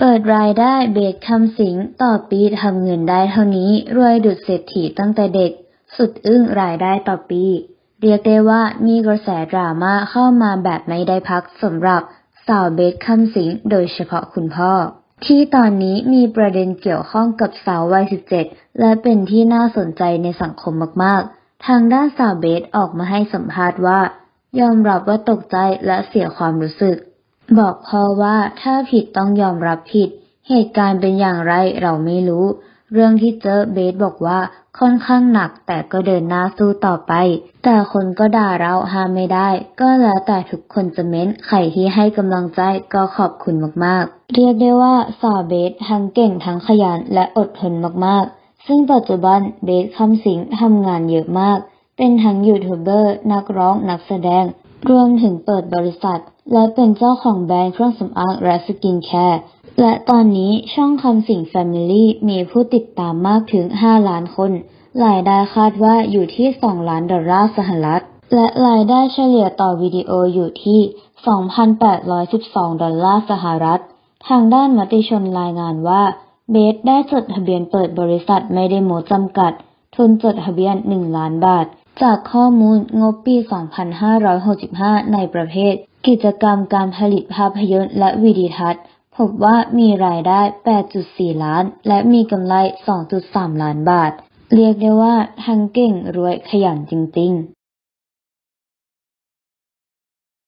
เปิดรายได้เบสคำสิงต่อปีทำเงินได้เท่านี้ รวยดุดเศรษฐีตั้งแต่เด็ก สุดอึ้งรายได้ต่อปี เรียกได้ว่ามีกระแสดราม่าเข้ามาแบบไม่ได้พักสำหรับสาวเบสคำสิงโดยเฉพาะคุณพ่อ ที่ตอนนี้มีประเด็นเกี่ยวข้องกับสาววัย 17 และเป็นที่น่าสนใจในสังคมมากๆ ทางด้านสาวเบสออกมาให้สัมภาษณ์ว่า ยอมรับว่าตกใจและเสียความรู้สึก บอกพ่อว่าถ้าผิดต้องยอมรับผิด เหตุการณ์เป็นอย่างไรเราไม่รู้ เรื่องที่เจอเบสบอกว่าค่อนข้างหนักแต่ก็เดินหน้าสู้ต่อไป แต่คนก็ด่าเราห้ามไม่ได้ ก็แล้วแต่ทุกคนจะเม้นใครที่ให้กำลังใจก็ขอบคุณมากๆ เรียกได้ว่าสาวเบสทั้งเก่งทั้งขยันและอดทนมากๆ ซึ่งปัจจุบันเบสคำสิงทำงานเยอะมาก เป็นทั้งยูทูบเบอร์นักร้องนักแสดง รวมถึงเปิดบริษัท และเป็นเจ้าของแบรนด์เครื่องสำอางและสกินแคร์ และตอนนี้ช่องคำสิงแฟมิลี่มีผู้ติดตามมากถึง 5 ล้านคน รายได้คาดว่าอยู่ที่ 2 ล้านดอลลาร์สหรัฐ และรายได้เฉลี่ยต่อวิดีโออยู่ที่ 2,812 ดอลลาร์สหรัฐ ทางด้านมติชนรายงานว่า เบสได้จดทะเบียนเปิดบริษัทไม่ได้โมจำกัด ทุนจดทะเบียน 1 ล้านบาท จากข้อมูลงบปี 2565 ในประเภท กิจกรรมการผลิตภาพยนตร์และวิดีทัศน์ พบว่ามีรายได้ 8.4 ล้าน และมีกำไร 2.3 ล้านบาท เรียกได้ว่าทั้งเก่งรวยขยันจริง ๆ